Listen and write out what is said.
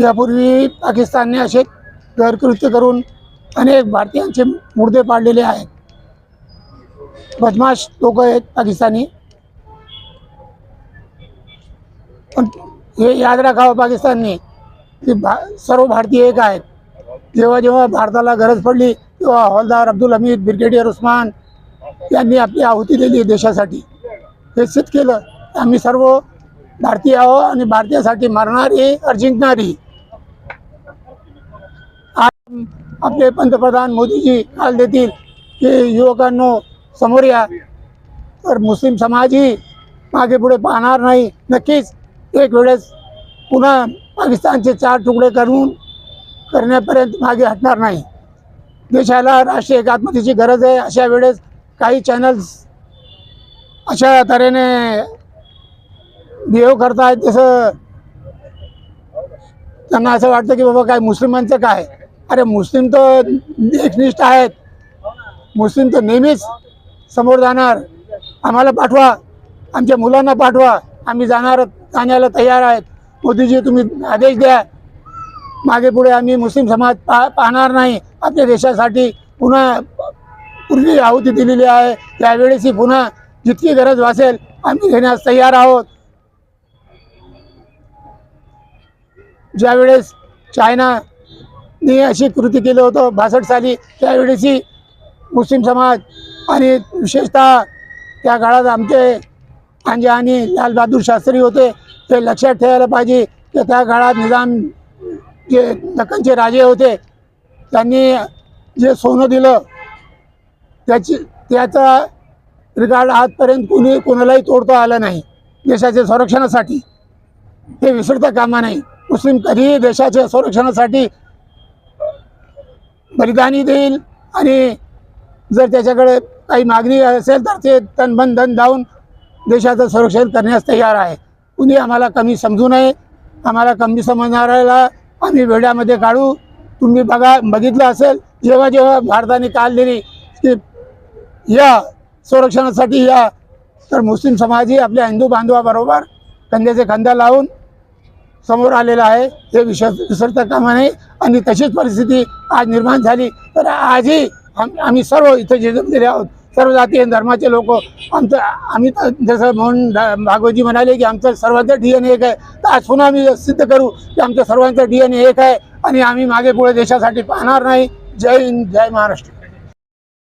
यापूर्वी पाकिस्तानने असे गैरकृत्य करून अनेक भारतीयांचे मुर्दे पाडलेले आहेत. बदमाश लोक आहेत पाकिस्तानी. पण हे याद राखावं पाकिस्तानने की भा सर्व भारतीय एक आहेत. जेव्हा जेव्हा भारताला गरज पडली तेव्हा हवालदार अब्दुल हमीद ब्रिगेडियर उस्मान यांनी आपली आहुती दिली देशासाठी. हे सिद्ध केलं. आम्ही सर्व भारतीय आहो आणि भारतीयासाठी मरणारी और जिंकणारी आज आपले पंतप्रधान मोदीजी काल देतील की युवकांनो समोर या. तर मुस्लिम समाजही मागे पुढे पाहणार नाही. नक्कीच एक वेळेस पुन्हा पाकिस्तानचे चार तुकडे करून करण्यापर्यंत मागे हटणार नाही. देशाला राष्ट्रीय एकात्मतेची गरज आहे. अशा वेळेस काही चॅनल्स अशा तऱ्हेने बिहेव करतायत जसं त्यांना असं वाटतं की बाबा काय मुस्लिमांचं काय? अरे मुस्लिम तर एकनिष्ठ आहेत. मुस्लिम तर नेहमीच समोर जाणार. आम्हाला पाठवा. आमच्या मुलांना पाठवा. आम्ही जाणार जाण्याला तयार आहेत. मोदीजी तुम्ही आदेश द्या. मागे पुढे आम्ही मुस्लिम समाज पा पाहणार नाही. आपल्या देशासाठी पुन्हा पूर्वी आहुती दिलेली आहे. त्यावेळेसही पुन्हा जितकी गरज भासेल आम्ही घेण्यास तयार आहोत. ज्यावेळेस चायनाने अशी कृती केलं होतं बासष्ट साली त्यावेळेसही मुस्लिम समाज आणि विशेषतः त्या काळात आमचे आंजे आणि लालबहादूर शास्त्री होते ते लक्षात ठेवायला पाहिजे की त्या काळात निजाम जे दक्कनचे राजे होते त्यांनी जे सोनं दिलं त्याची त्याचा रिगार्ड आजपर्यंत कुणी कोणालाही तोडता आला नाही देशाच्या संरक्षणासाठी. हे विसरता कामा नाही मुस्लिम कधीही देशाच्या संरक्षणासाठी बलिदानी देईल? आणि जर त्याच्याकडे काही मागणी असेल तर ते तन मन धन धावून देशाचं संरक्षण करण्यास तयार आहे. कुणी आम्हाला कमी समजू नये. आम्हाला कमी समजणाऱ्याला आम्ही वेड्यामध्ये काढू. तुम्ही बघा बघितलं असेल जेव्हा जेव्हा भारताने काल दिली की या संरक्षणासाठी या तर मुस्लिम समाजही आपल्या हिंदू बांधवाबरोबर कंद्याचे खांदा लावून समोर आलेला आहे. हे विसर विसरता कामा नये. आणि तशीच परिस्थिती आज निर्माण झाली. तर आजही आम आम्ही सर्व इथे जे जमलेले आहोत सर्व जाती आणि धर्माचे लोक आमचं आम्ही तर जसं म्हणून भागवतजी म्हणाले की आमचं सर्वांचं डी एन एक आहे. तर आज पुन्हा आम्ही सिद्ध करू की आमचं सर्वांचं डी एन एक आहे. आणि आम्ही मागे पुढे देशासाठी पाहणार नाही. जय हिंद जय महाराष्ट्र.